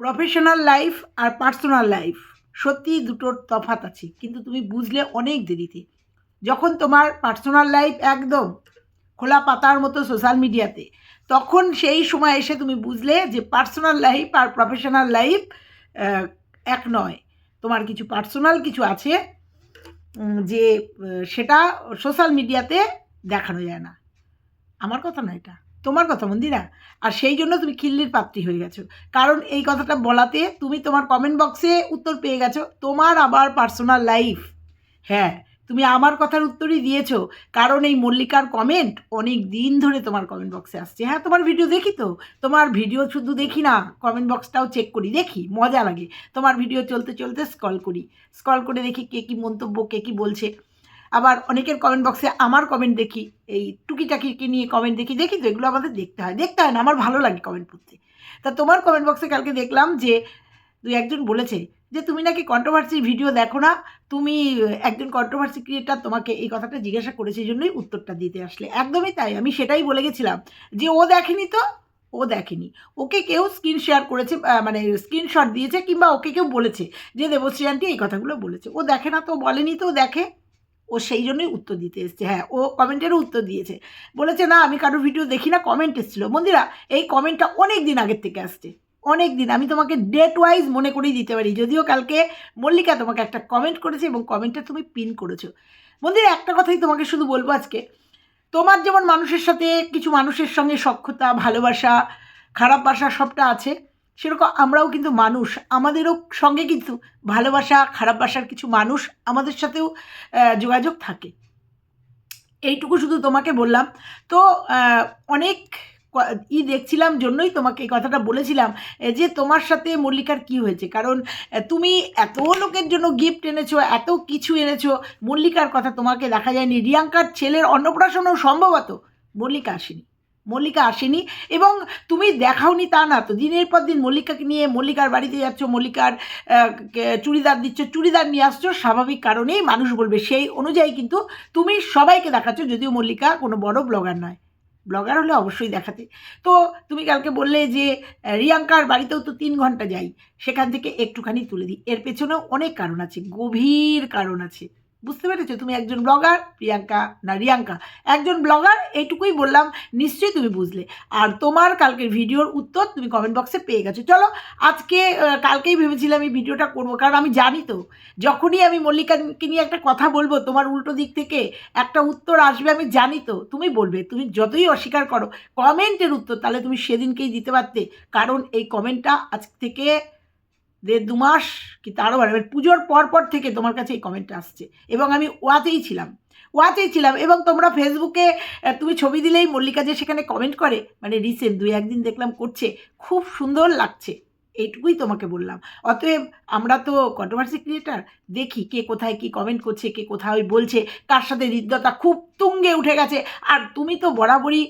Professional life আর personal life সত্যি দুটোর তফাৎ আছে, কিন্তু তুমি বুঝলে অনেক দেরিতে। যখন তোমার পার্সোনাল লাইফ একদম খোলা পাতার মতো সোশ্যাল মিডিয়াতে, তখন সেই সময় এসে তুমি বুঝলে যে পার্সোনাল লাইফ আর প্রফেশনাল লাইফ এক নয়। তোমার কিছু পার্সোনাল কিছু আছে যে সেটা সোশ্যাল মিডিয়াতে দেখানো যায় না। আমার কথা না এটা। তোমার কথা মন্দিরা। আর সেই জন্য তুমি খিল্লির পাত্রী হয়ে গেছো। কারণ এই কথাটা বলাতে তুমি তোমার কমেন্ট বক্সে উত্তর পেয়ে গেছো, তোমার আবার পার্সোনাল লাইফ হ্যাঁ তুমি আমার কথার উত্তরই দিয়েছ। কারণ এই মল্লিকার কমেন্ট অনেক দিন ধরে তোমার কমেন্ট বক্সে আসছে। হ্যাঁ তোমার ভিডিও দেখি তো? তোমার ভিডিও শুধু দেখি না কমেন্ট বক্সটাও চেক করি, দেখি, মজা লাগে। তোমার ভিডিও চলতে চলতে স্কল করি। স্কল করে দেখি কে কী মন্তব্য, কে কী বলছে। আবার অনেকের কমেন্ট বক্সে আমার কমেন্ট দেখি, এই টুকিটাকিকে নিয়ে কমেন্ট দেখি দেখি তো এগুলো আমাদের দেখতে হয়। দেখতে হয় না, আমার ভালো লাগে কমেন্ট পড়তে। তা তোমার কমেন্ট বক্সে কালকে দেখলাম যে, দুই একজন বলেছে যে, তুমি নাকি কন্ট্রোভার্সির ভিডিও দেখো না, তুমি একজন কন্ট্রোভার্সি ক্রিয়েটার তোমাকে এই কথাটা জিজ্ঞাসা করেছে জন্যই উত্তরটা দিতে আসলে। একদমই তাই, আমি সেটাই বলে গেছিলাম যে, ও দেখেনি তো? ও দেখেনি। ওকে কেউ স্ক্রিন শেয়ার করেছে মানে স্ক্রিনশট দিয়েছে কিংবা ওকে কেউ বলেছে যে, দেবশ্রী আন্টি এই কথাগুলো বলেছে। ও দেখে না তো, বলেনি তো দেখে। ও সেই জন্যই উত্তর দিতে এসছে। হ্যাঁ ও কমেন্টেরও উত্তর দিয়েছে। বলেছে, না, আমি কারোর ভিডিও দেখি না কমেন্ট এসেছিল। মন্দিরা এই কমেন্টটা অনেক দিন আগের থেকে আসছে। অনেক দিন আমি তোমাকে ডেট ওয়াইজ মনে করেই দিতে পারি। যদিও কালকে মল্লিকা তোমাকে একটা কমেন্ট করেছে এবং কমেন্টটা তুমি পিন করেছ। মন্দিরা একটা কথাই তোমাকে শুধু বলব আজকে। তোমার যেমন মানুষের সাথে, কিছু মানুষের সঙ্গে সক্ষতা ভালোবাসা, খারাপ বাসা সবটা আছে সেরকম আমরাও কিন্তু মানুষ। আমাদেরও সঙ্গে কিন্তু ভালোবাসা, খারাপ বাসার কিছু মানুষ আমাদের সাথেও যোগাযোগ থাকে। এইটুকু শুধু তোমাকে বললাম। তো অনেক ই দেখছিলাম জন্যই তোমাকে এই কথাটা বলেছিলাম যে তোমার সাথে মল্লিকার কি হয়েছে? কারণ তুমি এত লোকের জন্য গিফট এনেছো, এত কিছু এনেছো, মল্লিকার কথা তোমাকে দেখা যায়নি। রিয়াঙ্কার ছেলের অন্নপ্রাশনও সম্ভবত মল্লিকা আসেনি। মল্লিকা আসেনি এবং তুমি দেখাওনি তা না তো দিনের পর দিন মল্লিকাকে নিয়ে মল্লিকার বাড়িতে যাচ্ছ, মল্লিকার চুড়িদার দিচ্ছ, চুড়িদার নিয়ে আসছো, স্বাভাবিক কারণেই মানুষ বলবে। সেই অনুযায়ী কিন্তু তুমি সবাইকে দেখাচ্ছ, যদিও মল্লিকা কোনো বড় ব্লগার নয়। ব্লগার হলে অবশ্যই দেখাতে। তো তুমি কালকে বললে যে রিয়াঙ্কার বাড়িতেও তো তিন ঘণ্টা যাই, সেখান থেকে একটুখানি তুলে দিই। এর পেছনেও অনেক কারণ আছে, গভীর কারণ আছে। বুঝতে পেরেছ? তুমি একজন ব্লগার প্রিয়াঙ্কা না রিয়াঙ্কা। একজন ব্লগার এইটুকুই বললাম, নিশ্চয়ই তুমি বুঝলে। আর তোমার কালকের ভিডিওর উত্তর তুমি কমেন্ট বক্সে পেয়ে গেছো। চলো, আজকে কালকেই ভেবেছিলাম এই ভিডিওটা করব, কারণ আমি জানি তো, যখনই আমি মল্লিকাকে নিয়ে একটা কথা বলব, তোমার উল্টো দিক থেকে একটা উত্তর আসবে, আমি জানি তো, তুমি বলবে, তুমি যতই অস্বীকার করো কমেন্টের উত্তর তাহলে তুমি সেদিনকেই দিতে পারতে। কারণ এই কমেন্টটা আজ থেকে দেড় দু মাস কি তারও বাড়বে। পুজোর পর পর থেকে তোমার কাছে এই কমেন্টটা আসছে। এবং আমি ওয়াতেই ছিলাম। ওয়াতেই ছিলাম এবং তোমরা ফেসবুকে তুমি ছবি দিলেই মল্লিকা যে সেখানে কমেন্ট করে মানে রিসেন্ট দুই একদিন দেখলাম করছে, খুব সুন্দর লাগছে। এইটুকুই তোমাকে বললাম। অতএব আমরা তো কন্ট্রোভার্সি ক্রিয়েটার দেখি কে কোথায় কি কমেন্ট করছে, কে কোথায় বলছে, কার সাথে হৃদ্যতা খুব তুঙ্গে উঠে গেছে। আর তুমি তো বরাবরই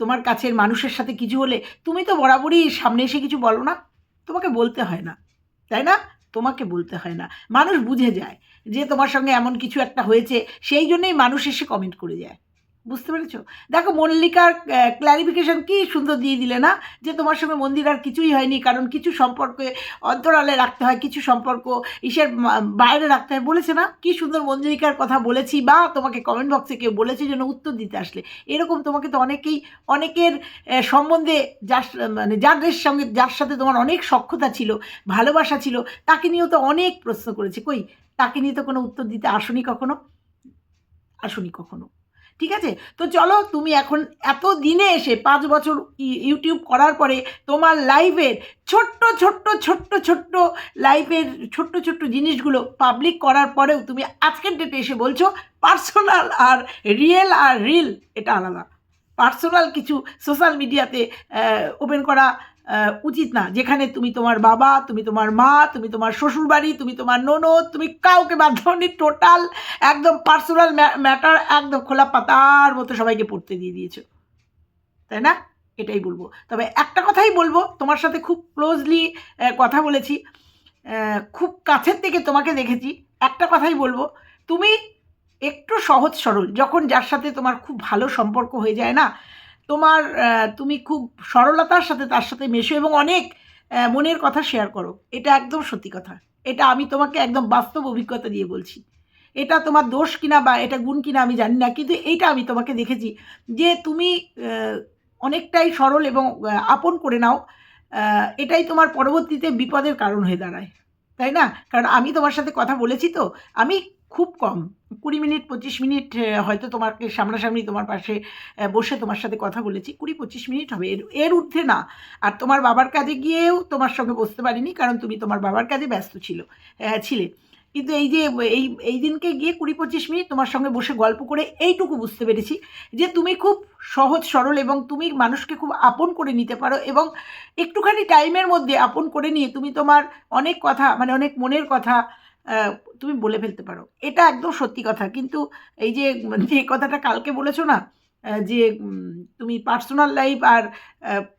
তোমার কাছের মানুষের সাথে কিছু হলে, তুমি তো বরাবরই সামনে এসে কিছু বলো না। তোমাকে বলতে হয় না, তাই না? তোমাকে বলতে হয় না। মানুষ বুঝে যায় যে তোমার সঙ্গে এমন কিছু একটা হয়েছে, সেই জন্যই মানুষ এসে কমেন্ট করে যায়। বুঝতে পেরেছ? দেখো মল্লিকার ক্ল্যারিফিকেশন কি সুন্দর দিয়ে দিলে না? যে তোমার সঙ্গে মন্দির আর কিছুই হয়নি, কারণ কিছু সম্পর্কে অন্তরালে রাখতে হয়, কিছু সম্পর্ক ইসের বাইরে রাখতে হয়। বলেছে না? কি সুন্দর মঞ্জুরিকার কথা বলেছি বা তোমাকে কমেন্ট বক্সে কেউ বলেছে যেন উত্তর দিতে আসলে। এরকম তোমাকে তো অনেকেই, অনেকের সম্বন্ধে যার মানে যাদের সঙ্গে, যার সাথে তোমার অনেক সক্ষতা ছিল, ভালোবাসা ছিল, তাকে নিয়েও তো অনেক প্রশ্ন করেছে। কই? তাকে নিয়ে তো কোনো উত্তর দিতে আসনি কখনো? আসনি কখনো। ঠিক আছে? তো চলো, তুমি এখন এত দিনে এসে পাঁচ বছর ইউটিউব করার পরে তোমার লাইফের ছোট্ট ছোট্ট ছোট্ট ছোট্ট লাইফের ছোট্ট ছোট্ট জিনিসগুলো পাবলিক করার পরেও তুমি আজকের ডেটে এসে বলছো পার্সোনাল আর রিয়েল আর রিল এটা আলাদা। পার্সোনাল কিছু সোশ্যাল মিডিয়াতে ওপেন করা উচিত না। যেখানে তুমি তোমার বাবা, তুমি তোমার মা, তুমি তোমার শ্বশুরবাড়ি, তুমি তোমার ননদ, তুমি কাউকে বাদ দাওনি। টোটাল একদম পার্সোনাল ম্যাটার একদম খোলা পাতার মতো সবাইকে পড়তে দিয়ে দিয়েছ। তাই না? এটাই বলব। তবে একটা কথাই বলব, তোমার সাথে খুব ক্লোজলি কথা বলেছি। খুব কাছের থেকে তোমাকে দেখেছি। একটা কথাই বলব, তুমি একটু সহজ সরল। যখন যার সাথে তোমার খুব ভালো সম্পর্ক হয়ে যায় না তোমার তুমি খুব সরলতার সাথে তার সাথে মেশো এবং অনেক মনের কথা শেয়ার করো। এটা একদম সত্যি কথা। এটা আমি তোমাকে একদম বাস্তব অভিজ্ঞতা দিয়ে বলছি। এটা তোমার দোষ কিনা বা এটা গুণ কিনা আমি জানি না, কিন্তু এইটা আমি তোমাকে দেখেছি যে তুমি অনেকটাই সরল এবং আপন করে নাও। এটাই তোমার পরবর্তীতে বিপদের কারণ হয়ে দাঁড়ায়। তাই না? কারণ আমি তোমার সাথে কথা বলেছি তো, আমি খুব কম। কুড়ি মিনিট, পঁচিশ মিনিট হয়তো তোমাকে সামনাসামনি তোমার পাশে বসে তোমার সাথে কথা বলেছি। কুড়ি, পঁচিশ মিনিট হবে। এর এর ঊর্ধ্বে না। আর তোমার বাবার কাজে গিয়েও তোমার সঙ্গে বসতে পারিনি, কারণ তুমি তোমার বাবার কাজে ব্যস্ত ছিল ছিলে। কিন্তু এই যে, এই এই দিনকে গিয়ে কুড়ি, পঁচিশ মিনিট তোমার সঙ্গে বসে গল্প করে এইটুকু বুঝতে পেরেছি যে তুমি খুব সহজ, সরল এবং তুমি মানুষকে খুব আপন করে নিতে পারো এবং একটুখানি টাইমের মধ্যে আপন করে নিয়ে তুমি তোমার অনেক কথা মানে অনেক মনের কথা তুমি বলে ফেলতে পারো। এটা একদম সত্যি কথা। কিন্তু এই যে যে কথাটা কালকে বলেছ না যে তুমি পার্সোনাল লাইফ আর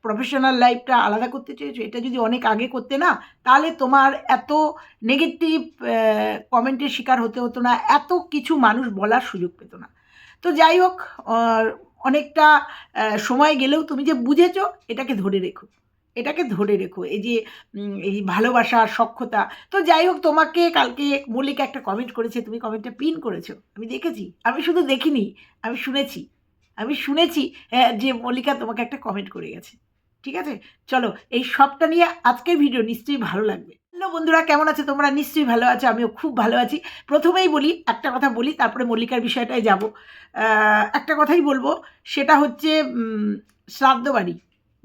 প্রফেশনাল লাইফটা আলাদা করতে চেয়েছো, এটা যদি অনেক আগে করতে না, তাহলে তোমার এত নেগেটিভ কমেন্টের শিকার হতে হতো না, এত কিছু মানুষ বলার সুযোগ পেত না। তো যাই হোক অনেকটা সময় গেলেও তুমি যে বুঝেছ, এটাকে ধরে রেখো। এটাকে ধরে রেখো। এই যে এই ভালোবাসা সক্ষতা তো যাই হোক তোমাকে কালকে মল্লিকা একটা কমেন্ট করেছে তুমি কমেন্টটা পিন করেছ। আমি দেখেছি। আমি শুধু দেখিনি আমি শুনেছি। আমি শুনেছি আহ, যে মল্লিকা তোমাকে একটা কমেন্ট করে গেছে। ঠিক আছে? চলো এই সবটা নিয়ে আজকের ভিডিও নিশ্চয়ই ভালো লাগবে। হ্যালো বন্ধুরা কেমন আছে তোমরা? নিশ্চয়ই ভালো আছো আমিও খুব ভালো আছি। প্রথমেই বলি একটা কথা বলি তারপরে মল্লিকার বিষয়টায় যাব। একটা কথাই বলব সেটা হচ্ছে শ্রাদ্ধ বাড়ি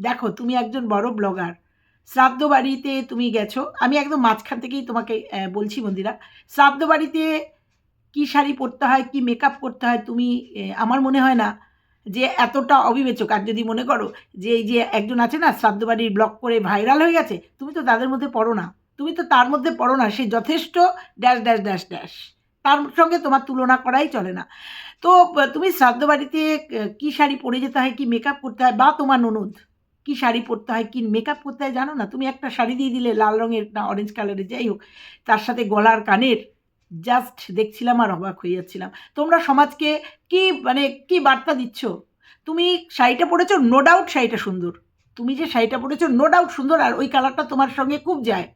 দেখো, তুমি একজন বড় ব্লগার। শ্রাদ্ধ বাড়িতে তুমি গেছো। আমি একদম মাঝখান থেকেই তোমাকে বলছি মন্দিরা শ্রাদ্ধ বাড়িতে কী শাড়ি পরতে হয়, কি মেকআপ করতে হয়, তুমি আমার মনে হয় না যে এতটা অবিবেচক। আর যদি মনে করো যে এই যে একজন আছে না, শ্রাদ্ধ বাড়ির ব্লগ করে ভাইরাল হয়ে গেছে, তুমি তো তাদের মধ্যে পড়ো না। তুমি তো তার মধ্যে পড়ো না, সে যথেষ্ট ড্যাশ ড্যাশ ড্যাশ ড্যাশ। তার সঙ্গে তোমার তুলনা করাই চলে না। তো, তুমি শ্রাদ্ধ বাড়িতে কী শাড়ি পরে যেতে হয়, কি মেকআপ করতে হয়, বা তোমার ননদ? কী শাড়ি পরতে হয়, কি মেকআপ করতে হয় জানো না? তুমি একটা শাড়ি দিয়ে দিলে লাল রঙের না অরেঞ্জ কালারের যাই হোক, তার সাথে গলার কানের জাস্ট দেখছিলাম আর অবাক হয়ে যাচ্ছিলাম। তোমরা সমাজকে কি মানে কি বার্তা দিচ্ছ? তুমি শাড়িটা পরেছো নো ডাউট শাড়িটা সুন্দর। তুমি যে শাড়িটা পরেছো নো ডাউট সুন্দর, আর ওই কালারটা তোমার সঙ্গে খুব যায়।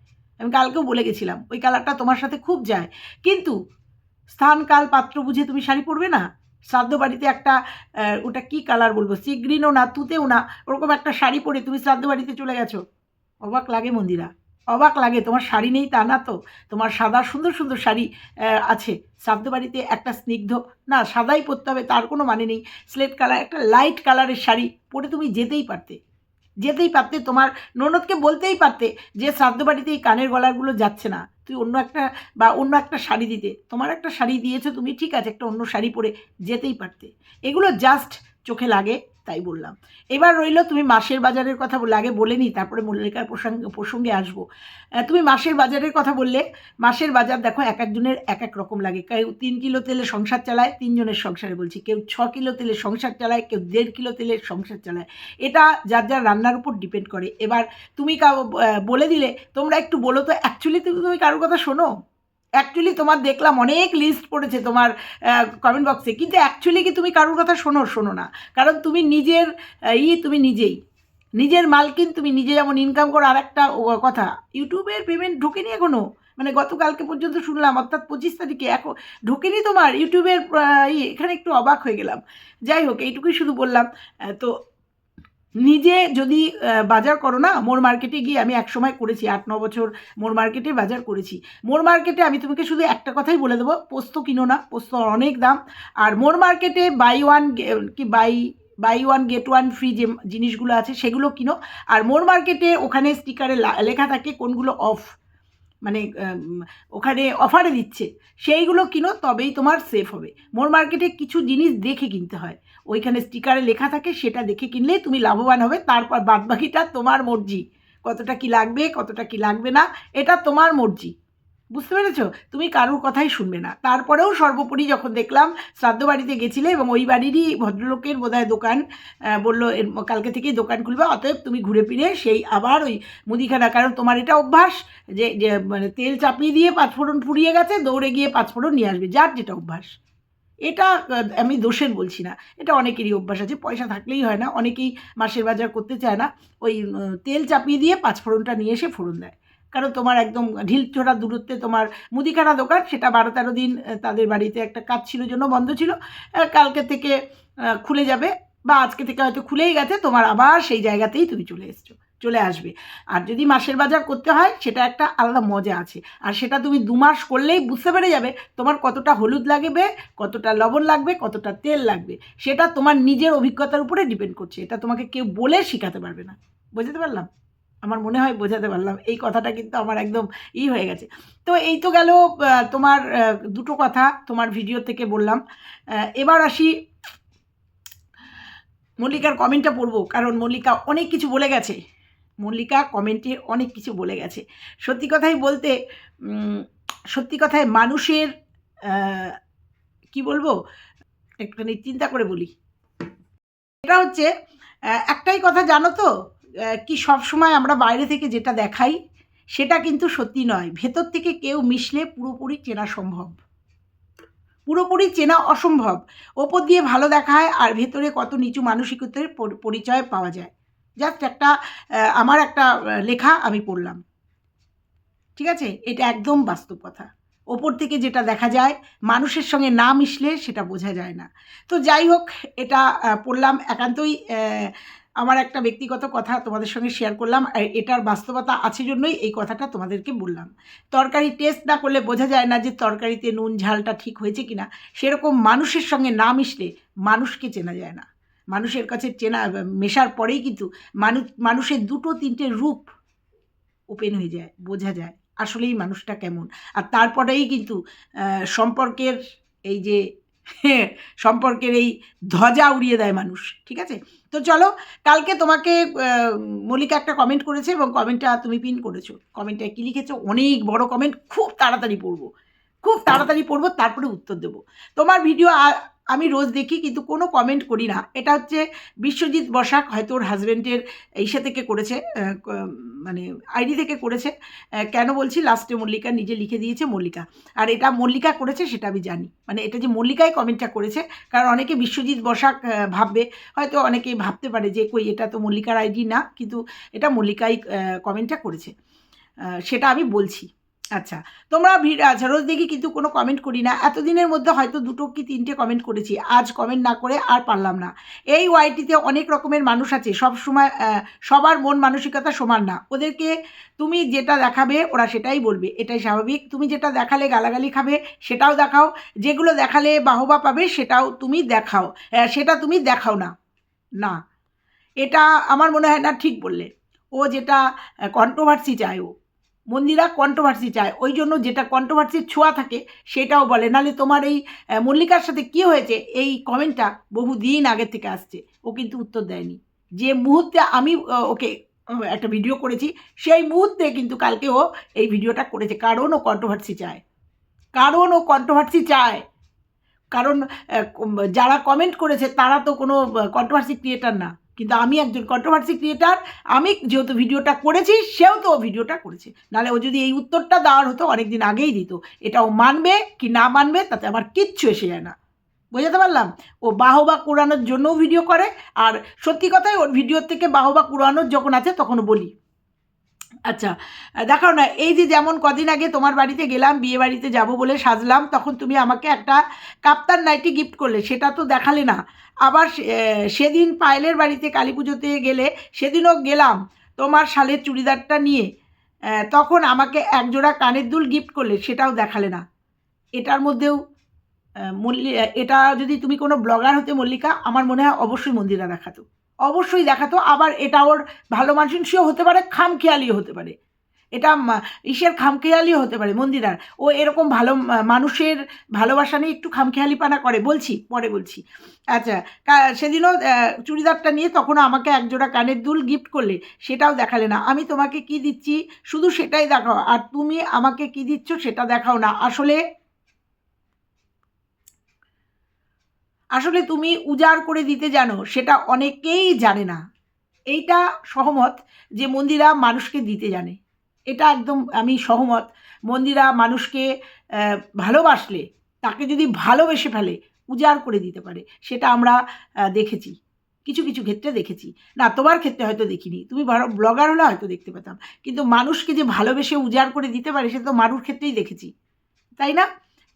আমি কালকেও বলে গেছিলাম, ওই কালারটা তোমার সাথে খুব যায়। কিন্তু স্থান কাল পাত্র বুঝে তুমি শাড়ি পরবে না? শ্রাদ্ধ বাড়িতে একটা ওটা কি কালার বলব? সি গ্রিনও না, তুতেও না, ওরকম একটা শাড়ি পরে তুমি শ্রাদ্ধ বাড়িতে চলে গেছো। অবাক লাগে মন্দিরা। অবাক লাগে, তোমার শাড়ি নেই তা না তো। তোমার সাদা সুন্দর সুন্দর শাড়ি আছে। শ্রাদ্ধ বাড়িতে একটা স্নিগ্ধ, না, সাদাই পরতে হবে, তার কোনো মানে নেই। স্লেট কালার একটা লাইট কালারের শাড়ি পরে তুমি যেতেই পারতে। যেতেই পারতে, তোমার ননদকে বলতেই পারতে যে শ্রাদ্ধ বাড়িতে এই কানের গলারগুলো যাচ্ছে না। তুই অন্য একটা, বা অন্য একটা শাড়ি দিতে। তোমার একটা শাড়ি দিয়েছ, তুমি ঠিক আছে, একটা অন্য শাড়ি পরে যেতেই পারতে। এগুলো জাস্ট চোখে লাগে, তাই বললাম। এবার রইল তুমি মাসের বাজারের কথা আগে বলে নিই তারপরে মল্লিকার প্রসঙ্গে প্রসঙ্গে আসব। তুমি মাসের বাজারের কথা বললে, মাসের বাজার দেখো এক একজনের এক এক রকম লাগে। কেউ তিন কিলো তেলে সংসার চালায়, তিনজনের সংসারে বলছি। কেউ ছ কিলো তেলে সংসার চালায়, কেউ দেড় কিলো তেলের সংসার চালায়। এটা যার যার রান্নার উপর ডিপেন্ড করে। এবার তুমি বলে দিলে, তোমরা একটু বলো তো অ্যাকচুয়ালি তুমি কারোর কথা শোনো? অ্যাকচুয়ালি তোমার দেখলাম অনেক লিস্ট পড়েছে তোমার কমেন্ট বক্সে কিন্তু অ্যাকচুয়ালি কি তুমি কারোর কথা শোনো? শোনো না। কারণ তুমি নিজের ই তুমি নিজেই। নিজের মালকিন তুমি নিজে যেমন ইনকাম করো আর একটা কথা। ইউটিউবের পেমেন্ট ঢোকেনি এখনও? মানে গতকালকে পর্যন্ত শুনলাম, অর্থাৎ পঁচিশ তারিখে এখন ঢোকেনি তোমার? ইউটিউবের এখানে একটু অবাক হয়ে গেলাম। যাই হোক, এইটুকুই শুধু বললাম। তো নিজে যদি বাজার করো না, মোর মার্কেটে গিয়ে আমি এক সময় করেছি, আট, ন বছর মোর মার্কেটে বাজার করেছি। মোর মার্কেটে আমি তোমাকে শুধু একটা কথাই বলে দেবো, পোস্ত কিনো না, পোস্ত অনেক দাম। আর মোর মার্কেটে বাই ওয়ান কি buy buy one get one free যে জিনিসগুলো আছে, সেগুলো কিনো। আর মোর মার্কেটে ওখানে স্টিকারে লেখা থাকে কোনগুলো অফ মানে ওখানে অফারে দিচ্ছে। সেইগুলো কিনো, তবেই তোমার সেফ হবে। মোর মার্কেটে কিছু জিনিস দেখে কিনতে হয়। ওইখানে স্টিকারে লেখা থাকে, সেটা দেখে কিনলে তুমি লাভবান হবে। তারপর বাদবাকিটা তোমার মর্জি। কতটা কি লাগবে, কতটা কি লাগবে না, এটা তোমার মর্জি। বুঝতে পেরেছ? তুমি কারোর কথাই শুনবে না। তারপরেও সর্বোপরি যখন দেখলাম, শ্রাদ্ধ বাড়িতে গেছিলে এবং ওই বাড়িরই ভদ্রলোকের বোধহয় দোকান বলল কালকে থেকেই দোকান খুলবে, অতএব তুমি ঘুরে ফিরে সেই আবার ওই মুদিখানা, কারণ তোমার এটা অভ্যাস যে যে মানে তেল চাপিয়ে দিয়ে পাঁচফোড়ন ফুরিয়ে গেছে, দৌড়ে গিয়ে পাঁচফোড়ন নিয়ে আসবে। যার যেটা অভ্যাস। এটা আমি দোষের বলছি না। এটা অনেকেরই অভ্যাস আছে, পয়সা থাকলেই হয় না। অনেকেই মাসের বাজার করতে চায় না। ওই তেল চাপিয়ে দিয়ে পাঁচ ফোড়নটা নিয়ে এসে ফোড়ন দেয়। কারণ তোমার একদম ঢিল ছোড়া দূরত্বে তোমার মুদিখানা দোকান, সেটা বারো তেরো দিন তাদের বাড়িতে একটা কাজ ছিল জন্য বন্ধ ছিল। কালকে থেকে খুলে যাবে বা আজকে থেকে হয়তো খুলেই গেছে, তোমার আবার সেই জায়গাতেই তুমি চলে এসছো, চলে আসবে। আর যদি মাসের বাজার করতে হয়, সেটা একটা আলাদা মজা আছে। আর সেটা তুমি দু মাস করলেই বুঝতে পেরে যাবে তোমার কতটা হলুদ লাগবে, কতটা লবণ লাগবে, কতটা তেল লাগবে। সেটা তোমার নিজের অভিজ্ঞতার উপরে ডিপেন্ড করছে। এটা তোমাকে কেউ বলে শেখাতে পারবে না। বুঝতে পারলাম? আমার মনে হয় বোঝাতে পারলাম। এই কথাটা কিন্তু আমার একদম ই হয়ে গেছে। তো এই তো গেল তোমার দুটো কথা তোমার ভিডিও থেকে বললাম। এবার আসি মল্লিকার কমেন্টটা পড়ব, কারণ মল্লিকা অনেক কিছু বলে গেছে। মল্লিকা কমেন্টে অনেক কিছু বলে গেছে। সত্যি কথাই বলতে সত্যি কথায় মানুষের কি বলব? একটুখানি চিন্তা করে বলি। এটা হচ্ছে একটাই কথা জানো তো? কি সব সময় আমরা বাইরে থেকে যেটা দেখাই, সেটা কিন্তু সত্যি নয়। ভেতর থেকে কেউ মিশলে পুরোপুরি চেনা সম্ভব। পুরোপুরি চেনা অসম্ভব। ওপর দিয়ে ভালো দেখায় আর ভেতরে কত নিচু মানসিকতার পরিচয় পাওয়া যায়। জাস্ট একটা আমার একটা লেখা আমি পড়লাম। ঠিক আছে? এটা একদম বাস্তব কথা। ওপর থেকে যেটা দেখা যায়, মানুষের সঙ্গে না মিশলে সেটা বোঝা যায় না। তো যাই হোক, এটা পড়লাম একান্তই আমার একটা ব্যক্তিগত কথা তোমাদের সঙ্গে শেয়ার করলাম, আর এটার বাস্তবতা আছে জন্যই এই কথাটা তোমাদেরকে বললাম। তরকারি টেস্ট না করলে বোঝা যায় না যে তরকারিতে নুন, ঝালটা ঠিক হয়েছে কিনা। সেরকম মানুষের সঙ্গে না মিশলে মানুষকে চেনা যায় না। মানুষের কাছে চেনা, মেশার পরেই কিন্তু মানুষ মানুষের দুটো তিনটে রূপ ওপেন হয়ে যায়, বোঝা যায় আসলেই মানুষটা কেমন। আর তারপরেই কিন্তু সম্পর্কের এই যে সম্পর্কের এই ধ্বজা উড়িয়ে দেয় মানুষ, ঠিক আছে? তো চলো, কালকে তোমাকে মল্লিকা একটা কমেন্ট করেছে এবং কমেন্টটা তুমি পিন করেছ। কমেন্টটা কী লিখেছো? অনেক বড় কমেন্ট খুব তাড়াতাড়ি পড়ব। খুব তাড়াতাড়ি পড়ব, তারপরে উত্তর দেবো। তোমার ভিডিও আমি রোজ দেখি, কিন্তু কোনো কমেন্ট করি না। এটা হচ্ছে বিশ্বজিৎ বসাক, হয়তো ওর হাজব্যান্ডের ইসে থেকে করেছে মানে আইডি থেকে করেছে। কেন বলছি? লাস্টে মল্লিকা নিজে লিখে দিয়েছে মল্লিকা। আর এটা মল্লিকা করেছে সেটা আমি জানি। মানে এটা যে মল্লিকাই কমেন্টটা করেছে, কারণ অনেকে বিশ্বজিৎ বসাক ভাববে, হয়তো অনেকে ভাবতে পারে যে, কই, এটা তো মল্লিকার আইডি না, কিন্তু এটা মল্লিকাই কমেন্টটা করেছে। সেটা আমি বলছি। আচ্ছা তোমরা ভিড় আচ্ছা রোজ দেখি কিন্তু কোনো কমেন্ট করি না। এতদিনের মধ্যে হয়তো দুটো কি তিনটে কমেন্ট করেছি। আজ কমেন্ট না করে আর পারলাম না। এই ওয়াইটিতে অনেক রকমের মানুষ আছে। সব সময় সবার মন মানসিকতা সমান না। ওদেরকে তুমি যেটা দেখাবে, ওরা সেটাই বলবে। এটাই স্বাভাবিক। তুমি যেটা দেখালে গালাগালি খাবে, সেটাও দেখাও। যেগুলো দেখালে বাহবা পাবে, সেটাও তুমি দেখাও। সেটা তুমি দেখাও না। না। এটা আমার মনে হয় না ঠিক বললে। ও যেটা কন্ট্রোভার্সি চায় ও। মন্দিরা কন্ট্রোভার্সি চায়। ওই জন্য যেটা কন্ট্রোভার্সির ছোঁয়া থাকে, সেটাও বলে। নালে তোমার এই মল্লিকার সাথে কী হয়েছে, এই কমেন্টটা বহু দিন আগে থেকে আসছে। ও কিন্তু উত্তর দেয়নি। যে মুহূর্তে আমি ওকে একটা ভিডিও করেছি, সেই মুহূর্তে কিন্তু কালকে ও এই ভিডিওটা করেছে। কারণ ও কন্ট্রোভার্সি চায়। কারণ ও কন্ট্রোভার্সি চায়। কারণ যারা কমেন্ট করেছে, তারা তো কোনো কন্ট্রোভার্সি ক্রিয়েটার না। কিন্তু আমি একজন কন্ট্রোভার্সি ক্রিয়েটার আমি যেহেতু ভিডিওটা করেছি সেও তো ও ভিডিওটা করেছে। নাহলে ও যদি এই উত্তরটা দেওয়ার হতো অনেক দিন আগেই দিত। এটা ও মানবে কি না মানবে, তাতে আমার কিচ্ছু এসে যায় না। বোঝাতে পারলাম? ও বাহবা কুড়ানোর জন্যও ভিডিও করে, আর সত্যি কথাই ওর ভিডিওর থেকে বাহবা কুড়ানোর যখন আছে, তখন বলি। আচ্ছা দেখাও না, এই যে যেমন কদিন আগে তোমার বাড়িতে গেলাম, বিয়ে বাড়িতে যাব বলে সাজলাম, তখন তুমি আমাকে একটা কাপ্তান নাইটি গিফট করলে, সেটা তো দেখালে না। আবার সেদিন পায়েলের বাড়িতে কালী পুজোতে গেলে, সেদিনও গেলাম তোমার শালের চুড়িদারটা নিয়ে তখন আমাকে একজোড়া কানের দুল গিফট করলে, সেটাও দেখালে না। এটার মধ্যেও মল্লি এটা যদি তুমি কোনো ব্লগার হতে মল্লিকা, আমার মনে হয় অবশ্যই মন্দিরা দেখাতো। অবশ্যই দেখাতো। আবার এটা ওর ভালো মানুষও হতে পারে, খামখেয়ালিও হতে পারে। এটা ইসের খামখেয়ালিও হতে পারে, মন্দিরার। ও এরকম ভালো মানুষের ভালোবাসা নিয়ে একটু খামখেয়ালিপানা করে। বলছি, পরে বলছি। আচ্ছা সেদিনও চুড়িদারটা নিয়ে তখনও আমাকে একজোড়া কানের দুল গিফট করলে, সেটাও দেখালে না। আমি তোমাকে কি দিচ্ছি? শুধু সেটাই দেখাও। আর তুমি আমাকে কি দিচ্ছ, সেটা দেখাও না। আসলে আসলে তুমি উজাড় করে দিতে জানো, সেটা অনেকেই জানে না। এইটা সহমত যে মন্দিরা মানুষকে দিতে জানে। এটা একদম আমি সহমত। মন্দিরা মানুষকে ভালোবাসলে, তাকে যদি ভালোবেসে ফেলে, উজাড় করে দিতে পারে, সেটা আমরা দেখেছি। কিছু কিছু ক্ষেত্রে দেখেছি। না, তোমার ক্ষেত্রে হয়তো দেখিনি। তুমি ভালো ব্লগার হলে হয়তো দেখতে পেতাম। কিন্তু মানুষকে যে ভালোবেসে উজাড় করে দিতে পারে, সেটা তো মারুর ক্ষেত্রেই দেখেছি। তাই না?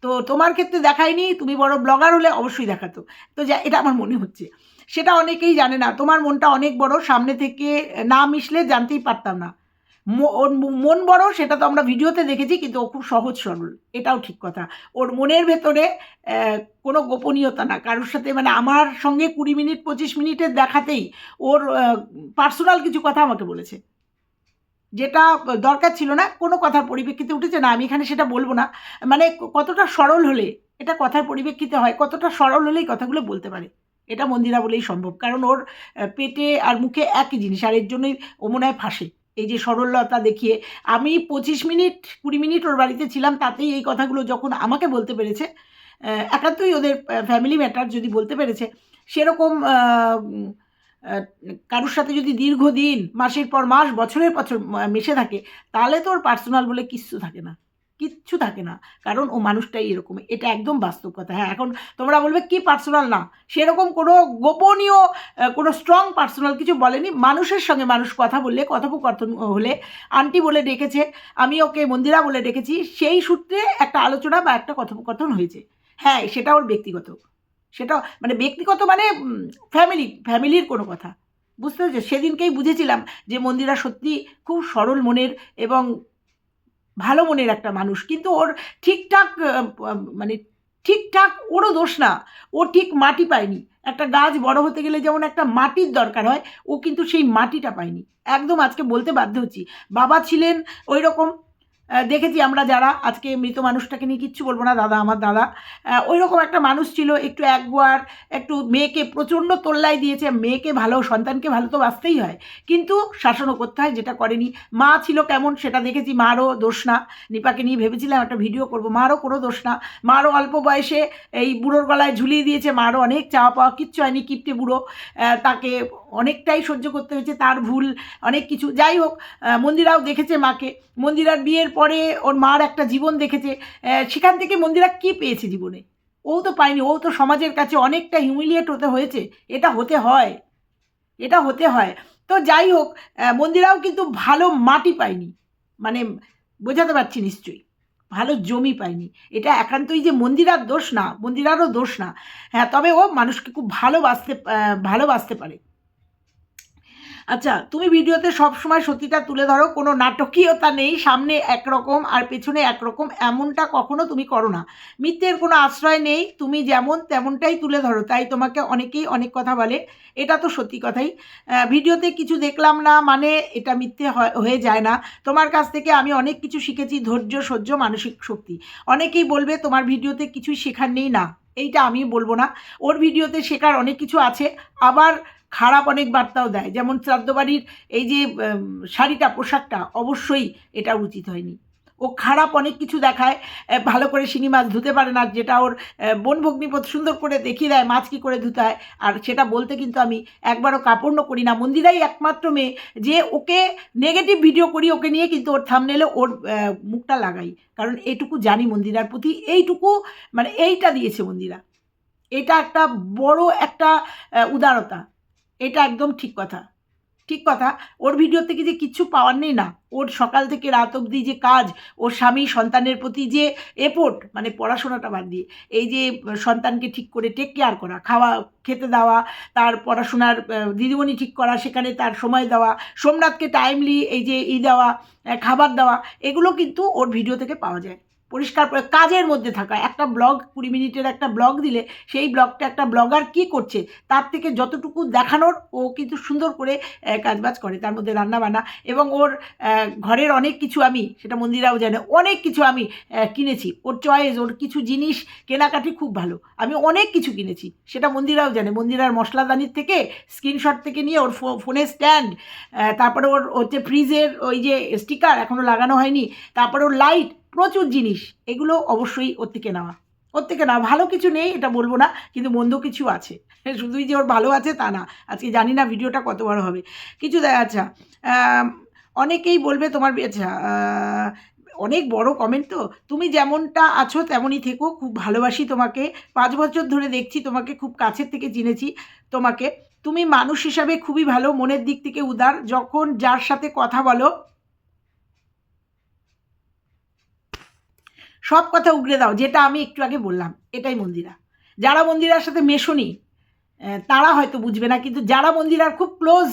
তো তোমার ক্ষেত্রে দেখায়নি, তুমি বড় ব্লগার হলে অবশ্যই দেখাতো। তো যা, এটা আমার মনে হচ্ছে। সেটা অনেকেই জানে না, তোমার মনটা অনেক বড়, সামনে থেকে না মিশলে জানতেই পারতাম না। মন বড়, সেটা তো আমরা ভিডিওতে দেখেছি, কিন্তু ও খুব সহজ সরল, এটাও ঠিক কথা। ওর মনের ভেতরে কোনো গোপনীয়তা না, কারোর সাথে মানে আমার সঙ্গে কুড়ি মিনিট, পঁচিশ মিনিটের দেখাতেই ওর পার্সোনাল কিছু কথা আমাকে বলেছে। যেটা দরকার ছিল না, কোনো কথার পরিপ্রেক্ষিতে উঠেছে না, আমি এখানে সেটা বলব না। মানে কতটা সরল হলে এটা কথার পরিপ্রেক্ষিতে হয়, কতটা সরল হলেই কথাগুলো বলতে পারে। এটা মন্দিরা বলেই সম্ভব, কারণ ওর পেটে আর মুখে একই জিনিস, আর এর জন্যই ও মনে হয় ফাঁসে। এই যে সরলতা দেখিয়ে আমি পঁচিশ মিনিট, কুড়ি মিনিট ওর বাড়িতে ছিলাম, তাতেই এই কথাগুলো যখন আমাকে বলতে পেরেছে একান্তই ওদের ফ্যামিলি ম্যাটার যদি বলতে পেরেছে, সেরকম কারোর সাথে যদি দীর্ঘদিন, মাসের পর মাস, বছরের বছর মিশে থাকে, তাহলে তো ওর পার্সোনাল বলে কিচ্ছু থাকে না। কিচ্ছু থাকে না। কারণ ও মানুষটাই এরকম। এটা একদম বাস্তব কথা। হ্যাঁ এখন তোমরা বলবে, কি পার্সোনাল না। সেরকম কোনো গোপনীয় কোনো স্ট্রং পার্সোনাল কিছু বলেনি। মানুষের সঙ্গে মানুষ কথা বললে, কথোপকথন হলে আন্টি বলে ডেকেছে, আমি ওকে মন্দিরা বলে ডেকেছি, সেই সূত্রে একটা আলোচনা বা একটা কথোপকথন হয়েছে। হ্যাঁ সেটা ওর ব্যক্তিগত। সেটা মানে ব্যক্তিগত মানে ফ্যামিলি ফ্যামিলির কোনো কথা। বুঝতে পেরেছ? সেদিনকেই বুঝেছিলাম যে মন্দিরা সত্যি খুব সরল মনের এবং ভালো মনের একটা মানুষ। কিন্তু ওর ঠিকঠাক মানে ঠিকঠাক ওরও দোষ না। ও ঠিক মাটি পায়নি। একটা গাছ বড় হতে গেলে যেমন একটা মাটির দরকার হয়, ও কিন্তু সেই মাটিটা পায়নি। একদম আজকে বলতে বাধ্য হচ্ছি। বাবা ছিলেন ওই রকম দেখেছি আমরা যারা আজকে মৃত মানুষটাকে নিয়ে কিচ্ছু বলব না, দাদা, আমার দাদা। ওই রকম একটা মানুষ ছিল, একটু একবার একটু মেয়েকে প্রচণ্ড তোল্লাই দিয়েছে, মেয়েকে ভালো, সন্তানকে ভালো তো বাঁচতেই হয়। কিন্তু শাসনও করতে হয় যেটা করেনি, মা ছিল কেমন সেটা দেখেছি, মারও দোষ না। নিপাকে নিয়ে ভেবেছিলাম একটা ভিডিও করব, মারও কোনো দোষ না। মারও অল্প বয়সে এই বুড়োর গলায় ঝুলিয়ে দিয়েছে, মারও অনেক চাওয়া পাওয়া কিচ্ছু হয়নি কিপ্টে বুড়ো। তাকে অনেকটাই সহ্য করতে হয়েছে, তার ভুল, অনেক কিছু। যাই হোক মন্দিরাও দেখেছে মাকে। মন্দিরার বিয়ের পরে ওর মার একটা জীবন দেখেছে। সেখান থেকে মন্দিরা কি পেয়েছে জীবনে? ও তো পায়নি, ও তো সমাজের কাছে অনেকটা হিউমিলিয়েট হতে হয়েছে। এটা হতে হয়, এটা হতে হয়। তো যাই হোক মন্দিরাও কিন্তু ভালো মাটি পায়নি। মানে বোঝাতে পারছি নিশ্চয়ই, ভালো জমি পায়নি। এটা একান্তই যে মন্দিরার দোষ না, মন্দিরারও দোষ না। হ্যাঁ তবে ও মানুষকে খুব ভালোবাসতে ভালোবাসতে পারে। আচ্ছা তুমি ভিডিওতে সব সময় সত্যিটা তুলে ধরো, কোনো নাটকীয়তা নেই, সামনে একরকম আর পেছনে একরকম, এমনটা কখনো তুমি করো না। মিথ্যের কোনো আশ্রয় নেই, তুমি যেমন তেমনটাই তুলে ধরো, তাই তোমাকে অনেকেই অনেক কথা বলে, এটা তো সত্যি কথাই। ভিডিওতে কিছু দেখলাম না মানে এটা মিথ্যে হয়ে যায় না। তোমার কাছ থেকে আমি অনেক কিছু শিখেছি, ধৈর্য, সহ্য, মানসিক শক্তি। অনেকেই বলবে, তোমার ভিডিওতে কিছুই শেখার নেই না। এইটা আমি বলব না। ওর ভিডিওতে শেখার অনেক কিছু আছে, আবার খারাপ অনেক বার্তাও দেয়। যেমন শ্রাদ্ধবাড়ির এই যে শাড়িটা, পোশাকটা, অবশ্যই এটা উচিত হয়নি। ও খারাপ অনেক কিছু দেখায় ভালো করে শিঙি মাছ ধুতে পারে না, যেটা ওর বোন ভগ্নিপথ সুন্দর করে দেখিয়ে দেয়, মাছ কী করে ধুতে হয়। আর সেটা বলতে কিন্তু আমি একবারও কাপড় করি না। মন্দিরাই একমাত্র মেয়ে যে ওকে নেগেটিভ ভিডিও করি, ওকে নিয়ে কিন্তু ওর থামনেলে ওর মুখটা লাগাই। কারণ এইটুকু জানি মন্দিরার প্রতি, এইটুকু মানে এইটা দিয়েছে মন্দিরা। এটা একটা বড় একটা উদারতা। এটা একদম ঠিক কথা। ঠিক কথা, ওর ভিডিও থেকে যে কিচ্ছু পাওয়ার নেই না। ওর সকাল থেকে রাত অবধি যে কাজ, ওর স্বামী সন্তানের প্রতি যে এপোর্ট মানে পড়াশোনাটা বাদ দিয়ে, এই যে সন্তানকে ঠিক করে টেক কেয়ার করা, খাওয়া, খেতে দেওয়া, তার পড়াশোনার দিদিমণি ঠিক করা, সেখানে তার সময় দেওয়া, সোমনাথকে টাইমলি এই যে ই দেওয়া খাবার দেওয়া, এগুলো কিন্তু ওর ভিডিও থেকে পাওয়া যায়। পরিষ্কার করে কাজের মধ্যে থাকা। একটা ব্লগ কুড়ি মিনিটের একটা ব্লগ দিলে সেই ব্লগটা একটা ব্লগার কি করছে? তার থেকে যতটুকু দেখানোর, ও কিন্তু সুন্দর করে কাজবাজ করে। তার মধ্যে রান্না বান্না এবং ওর ঘরের অনেক কিছু আমি, সেটা মন্দিরাও জানে, অনেক কিছু আমি কিনেছি। ওর চয়েস ওর কিছু জিনিস কেনাকাটি খুব ভালো। আমি অনেক কিছু কিনেছি, সেটা মন্দিরাও জানে। মন্দিরার মশলাদানির থেকে স্ক্রিনশট থেকে নিয়ে ওর ফোনের স্ট্যান্ড তারপরে ওর হচ্ছে ফ্রিজের ওই যে স্টিকার এখনও লাগানো হয়নি। তারপরে ওর লাইট প্রচুর জিনিস, এগুলো অবশ্যই ওর থেকে নেওয়া। ওর থেকে না ভালো কিছু নেই, এটা বলব না, কিন্তু মন্দ কিছু আছে। শুধুই যে ওর ভালো আছে, তা না। আজকে জানি না ভিডিওটা কত বড় হবে। কিছু আচ্ছা অনেকেই বলবে তোমার আচ্ছা অনেক বড় কমেন্ট তো। তুমি যেমনটা আছো, তেমনই থেকো। খুব ভালোবাসি তোমাকে। পাঁচ বছর ধরে দেখছি, তোমাকে খুব কাছের থেকে চিনেছি তোমাকে। তুমি মানুষ হিসাবে খুবই ভালো, মনের দিক থেকে উদার। যখন যার সাথে কথা বলো সব কথা উগড়ে দাও, যেটা আমি একটু আগে বললাম, এটাই মন্দিরা। যারা মন্দিরার সাথে মেশোনি তারা হয়তো বুঝবে না, কিন্তু যারা মন্দিরার খুব ক্লোজ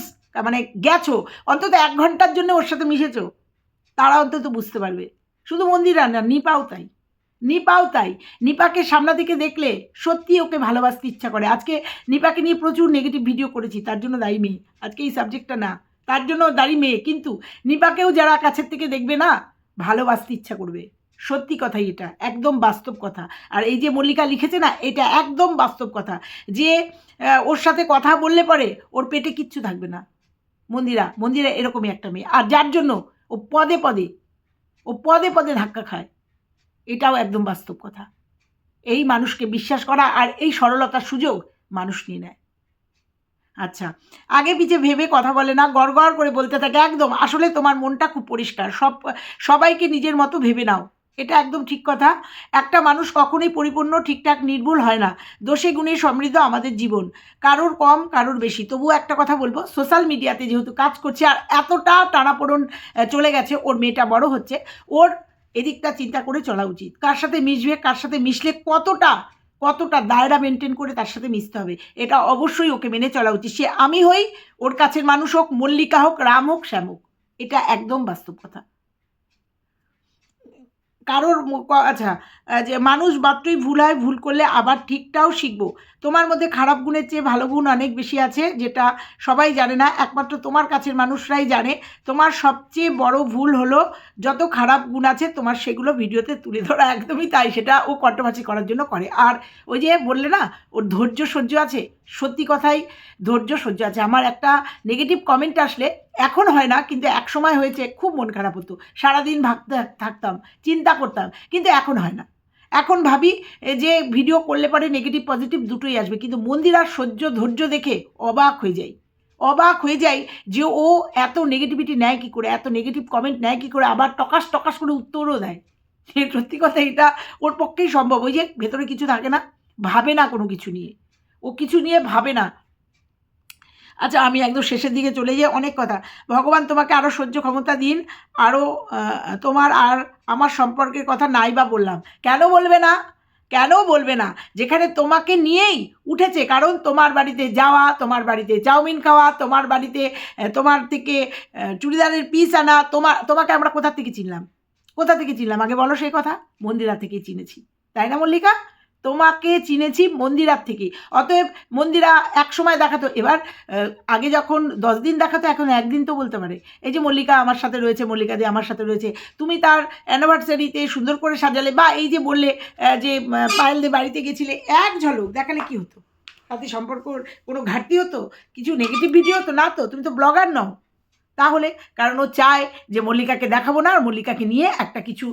মানে গেছো, অন্তত এক ঘণ্টার জন্য ওর সাথে মিশেছো, তারা অন্তত বুঝতে পারবে। শুধু মন্দিরা না, নিপাও তাই। নিপাও তাই। নিপাকে সামনা থেকে দেখলে সত্যি ওকে ভালোবাসতে ইচ্ছা করে। আজকে নিপাকে নিয়ে প্রচুর নেগেটিভ ভিডিও করেছি, তার জন্য দায়ী মেয়ে। আজকে এই সাবজেক্টটা না, তার জন্য দায়ী মেয়ে। কিন্তু নিপাকেও যারা কাছের থেকে দেখবে না, ভালোবাসতে ইচ্ছা করবে। সত্যি কথাই এটা, একদম বাস্তব কথা। আর এই যে মল্লিকা লিখেছে না, এটা একদম বাস্তব কথা। যে ওর সাথে কথা বললে পরে ওর পেটে কিচ্ছু থাকবে না। মন্দিরা মন্দিরা এরকমই একটা মেয়ে। আর যার জন্য ও পদে পদে, ও পদে পদে ধাক্কা খায়, এটাও একদম বাস্তব কথা। এই মানুষকে বিশ্বাস করা আর এই সরলতার সুযোগ মানুষ নিয়ে নেয়। আচ্ছা আগে পিছে ভেবে কথা বলে না গড় করে বলতে থাকে, একদম। আসলে তোমার মনটা খুব পরিষ্কার। সব, সবাইকে নিজের মতো ভেবে নাও। এটা একদম ঠিক কথা। একটা মানুষ কখনোই পরিপূর্ণ, ঠিকঠাক, নির্ভুল হয় না। দোষে গুণে সমৃদ্ধ আমাদের জীবন। কারোর কম, কারোর বেশি। তবুও একটা কথা বলব সোশ্যাল মিডিয়াতে যেহেতু কাজ করছে আর এতটা টানাপোড়ন চলে গেছে, ওর মেয়েটা বড় হচ্ছে, ওর এদিকটা চিন্তা করে চলা উচিত। কার সাথে মিশবে, কার সাথে মিশলে কতটা কতটা দায়রা মেনটেন করে তার সাথে মিশতে হবে, এটা অবশ্যই ওকে মেনে চলা উচিত। সে আমি হই, ওর কাছের মানুষ হোক, মল্লিকা হোক, রাম হোক, শ্যাম হোক। এটা একদম বাস্তব কথা। কারোর আচ্ছা যে মানুষ মাত্রই ভুল হয় ভুল করলে আবার ঠিকটাও শিখব। তোমার মধ্যে খারাপ গুণের চেয়ে ভালো গুণ অনেক বেশি আছে, যেটা সবাই জানে না, একমাত্র তোমার কাছের মানুষরাই জানে। তোমার সবচেয়ে বড় ভুল হলো, যত খারাপ গুণ আছে তোমার সেগুলো ভিডিওতে তুলে ধরা একদমই তাই, সেটা ও কন্ট্রোভার্সি করার জন্য করে। আর ওই যে বললে না, ওর ধৈর্য সহ্য আছে, সত্যি কথাই ধৈর্য সহ্য আছে। আমার একটা নেগেটিভ কমেন্ট আসলে, এখন হয় না, কিন্তু এক সময় হয়েছে, খুব মন খারাপ হতো। সারাদিন ভাবতে থাকতাম, চিন্তা করতাম, কিন্তু এখন হয় না। এখন ভাবি যে ভিডিও করলে পরে নেগেটিভ পজিটিভ দুটোই আসবে। কিন্তু মন্দিরার সহ্য, ধৈর্য দেখে অবাক হয়ে যাই। অবাক হয়ে যাই যে ও এত নেগেটিভিটি নেয় কী করে, এত নেগেটিভ কমেন্ট নেয় কী করে, আবার টকাস টকাস করে উত্তরও দেয়। সত্যি কথা এটা ওর পক্ষেই সম্ভব। ওই যে ভেতরে কিছু থাকে না, ভাবে না কোনো কিছু নিয়ে। ও কিছু নিয়ে ভাবে না। আচ্ছা আমি একদম শেষের দিকে চলে যাই অনেক কথা। ভগবান তোমাকে আরও সহ্য ক্ষমতা দিন আরও তোমার আর আমার সম্পর্কের কথা নাই বা বললাম। কেন বলবে না? কেন বলবে না? যেখানে তোমাকে নিয়েই উঠেছে, কারণ তোমার বাড়িতে যাওয়া, তোমার বাড়িতে চাউমিন খাওয়া, তোমার বাড়িতে তোমার থেকে চুড়িদারের পিস আনা, তোমার, তোমাকে আমরা কোথা থেকে চিনলাম? কোথা থেকে চিনলাম? আগে বলো সেই কথা। মন্দিরা থেকেই চিনেছি। তাই না, মল্লিকা? তোমাকে চিনেছি মন্দিরার থেকে। অতএব মন্দিরা এক সময় দেখাতো। এবার আগে যখন দশ দিন দেখাতো, এখন একদিন তো বলতে পারে। এই যে মল্লিকা আমার সাথে রয়েছে, মল্লিকা দি আমার সাথে রয়েছে। তুমি তার অ্যানিভার্সারিতে সুন্দর করে সাজালে বা এই যে বললে যে পায়েল দে বাড়িতে গেছিলে, এক ঝলক দেখালে কি হতো? তাতে সম্পর্কর কোনো ঘাটতি হতো? কিছু নেগেটিভ ভিডিও হতো? না তো? তুমি তো ব্লগার নও। তাহলে কারণ ও চায় যে মল্লিকাকে দেখাবো না, আর মল্লিকাকে নিয়ে একটা কিছু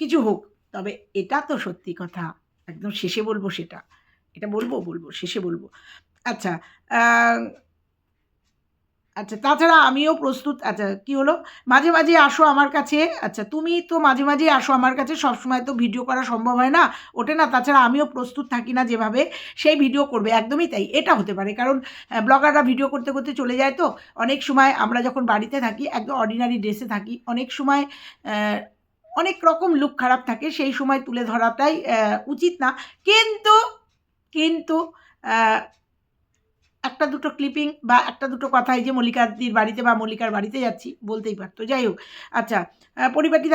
কিছু হোক। তবে এটা তো সত্যি কথা। একদম শেষে বলব সেটা। এটা বলব বলব, শেষে বলব। আচ্ছা আচ্ছা তাছাড়া আমিও প্রস্তুত। আচ্ছা কি হলো? মাঝে মাঝে আসো আমার কাছে। আচ্ছা তুমি তো মাঝে মাঝে আসো আমার কাছে। সবসময় তো ভিডিও করা সম্ভব হয় না, ওঠে না। তাছাড়া আমিও প্রস্তুত থাকি না যেভাবে সেই ভিডিও করবে। একদমই তাই। এটা হতে পারে। কারণ ব্লগাররা ভিডিও করতে করতে চলে যায় তো। অনেক সময় আমরা যখন বাড়িতে থাকি, একদম অর্ডিনারি ড্রেসে থাকি, অনেক সময় অনেক রকম লুক খারাপ থাকে, সেই সময় তুলে ধরাটাই উচিত না। কিন্তু কিন্তু একটা দুটো ক্লিপিং বা একটা দুটো কথা, এই যে মল্লিকাদির বাড়িতে বা মল্লিকার বাড়িতে যাচ্ছি, বলতেই পারতো। যাই হোক আচ্ছা পরিপাটি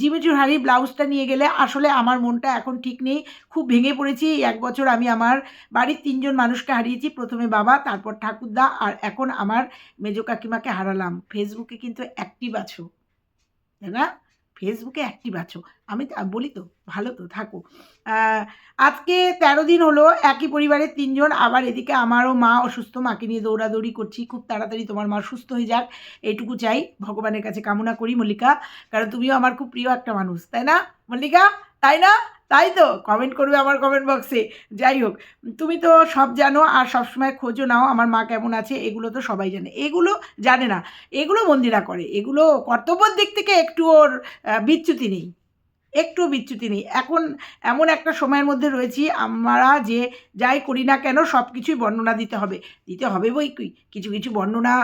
জিমিচুর হাড়ি ব্লাউজটা নিয়ে গেলে আসলে আমার মনটা এখন ঠিক নেই, খুব ভেঙে পড়েছি। এক বছর আমি আমার বাড়ির তিনজন মানুষকে হারিয়েছি, প্রথমে বাবা, তারপর ঠাকুরদা, আর এখন আমার মেজো কাকিমাকে হারালাম। ফেসবুকে কিন্তু অ্যাক্টিভ আছো। না ফেসবুকে অ্যাক্টিভ আছো। আমি বলি তো, ভালো তো, থাকো। আজকে তেরো দিন হলো, একই পরিবারের তিনজন, আবার এদিকে আমারও মা অসুস্থ, মাকে নিয়ে দৌড়াদৌড়ি করছি। খুব তাড়াতাড়ি তোমার মা সুস্থ হয়ে যাক, এইটুকু চাই। ভগবানের কাছে কামনা করি, মল্লিকা। কারণ তুমিও আমার খুব প্রিয় একটা মানুষ, তাই না? মল্লিকা, তাই না? তাই তো? কমেন্ট করবে আমার কমেন্ট বক্সে যাই হোক, তুমি তো সব জানো আর সবসময় খোঁজও নাও আমার মা কেমন আছে, এগুলো তো সবাই জানে। এগুলো জানে না, এগুলো মন্দিরা করে। এগুলো কর্তব্যের দিক থেকে একটু ওর বিচ্যুতি নেই। একটু বিচ্যুতি নেই। এখন এমন একটা সময়ের মধ্যে রয়েছি, আমরা যে যাই করি না কেন সব কিছুই বর্ণনা দিতে হবে। দিতে হবে বই কি? কিছু কিছু বর্ণনা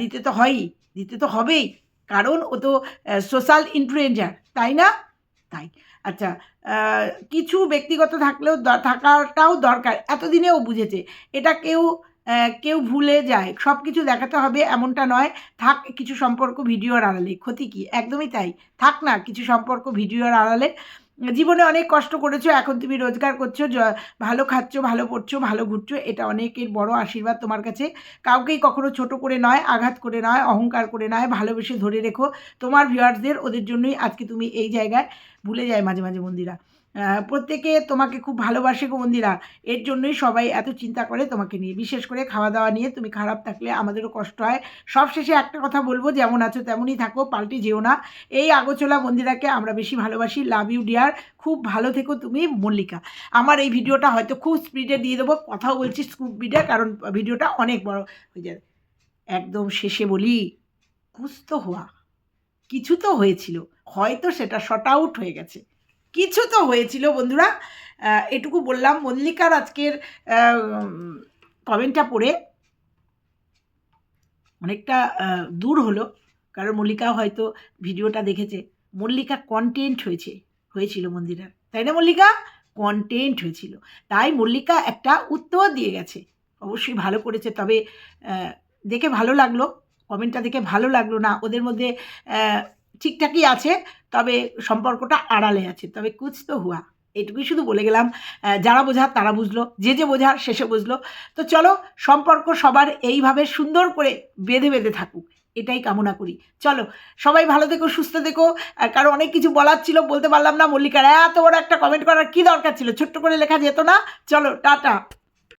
দিতে তো হয়ই। দিতে তো হবেই। কারণ ও তো সোশ্যাল ইনফ্লুয়েঞ্জার তাই না? তাই। আচ্ছা কিছু ব্যক্তিগত থাকলেও থাকাটাও দরকার। এতদিনেও বুঝেছে। এটা কেউ কেউ ভুলে যায়। সব কিছু দেখাতে হবে এমনটা নয়। থাক, কিছু সম্পর্ক ভিডিওর আড়ালে। ক্ষতি কি? একদমই তাই। থাক না, কিছু সম্পর্ক ভিডিওর আড়ালে। জীবনে অনেক কষ্ট করেছ, এখন তুমি রোজগার করছ ভালো খাচ্ছো, ভালো পড়ছো, ভালো ঘুরছো। এটা অনেকের বড় আশীর্বাদ তোমার কাছে। কাউকেই কখনো ছোট করে নয়, আঘাত করে নয়, অহংকার করে নয়। ভালোবেসে ধরে রেখো। তোমার ভিউয়ার্সদের ওদের জন্যই আজকে তুমি এই জায়গায় ভুলে যায় মাঝে মাঝে মন্দিরা। আহ, প্রত্যেকে তোমাকে খুব ভালোবাসে গো মন্দিরা। এর জন্যই সবাই এত চিন্তা করে তোমাকে নিয়ে। বিশেষ করে খাওয়া দাওয়া নিয়ে তুমি খারাপ থাকলে আমাদেরও কষ্ট হয়। সবশেষে একটা কথা বলব যেমন আছো তেমনই থাকো পাল্টে যেও না। এই আগোচলা মন্দিরাকে আমরা বেশি ভালোবাসি। লাভ ইউ ডিয়ার খুব ভালো থেকো তুমি মল্লিকা। আমার এই ভিডিওটা হয়তো খুব স্পিডে দিয়ে দেবো। কথাও বলছি খুব স্পিডে কারণ ভিডিওটা অনেক বড় হয়ে যাবে একদম শেষে বলি কুছ তো হওয়া। কিছু তো হয়েছিল। হয়তো সেটা শর্ট আউট হয়ে গেছে। কিছু তো হয়েছিল বন্ধুরা। এটুকু বললাম। মল্লিকার আজকের কমেন্টটা পড়ে অনেকটা দূর হলো। কারণ মল্লিকা হয়তো ভিডিওটা দেখেছে। মল্লিকা কন্টেন্ট হয়েছে, হয়েছিল মন্দিরা। তাই না মল্লিকা? কন্টেন্ট হয়েছিল। তাই মল্লিকা একটা উত্তর দিয়ে গেছে। অবশ্যই ভালো করেছে। তবে দেখে ভালো লাগল। কমেন্টটা দেখে ভালো লাগল না। ওদের মধ্যে ঠিকঠাকই আছে, তবে সম্পর্কটা আড়ালে আছে। তবে কুছ তো হুয়া এটুকুই শুধু বলে গেলাম। যারা বোঝার তারা বুঝলো, যে যে বোঝার শেষে বুঝলো। তো চলো, সম্পর্ক সবার এইভাবে সুন্দর করে বেঁধে বেঁধে থাকুক, এটাই কামনা করি। চলো, সবাই ভালো দেখো সুস্থ থেকো। আর কারও অনেক কিছু বলার ছিল, বলতে পারলাম না। মল্লিকার এত বড় একটা কমেন্ট করার কি দরকার ছিল? ছোট্ট করে লেখা যেত না। চলো, টাটা।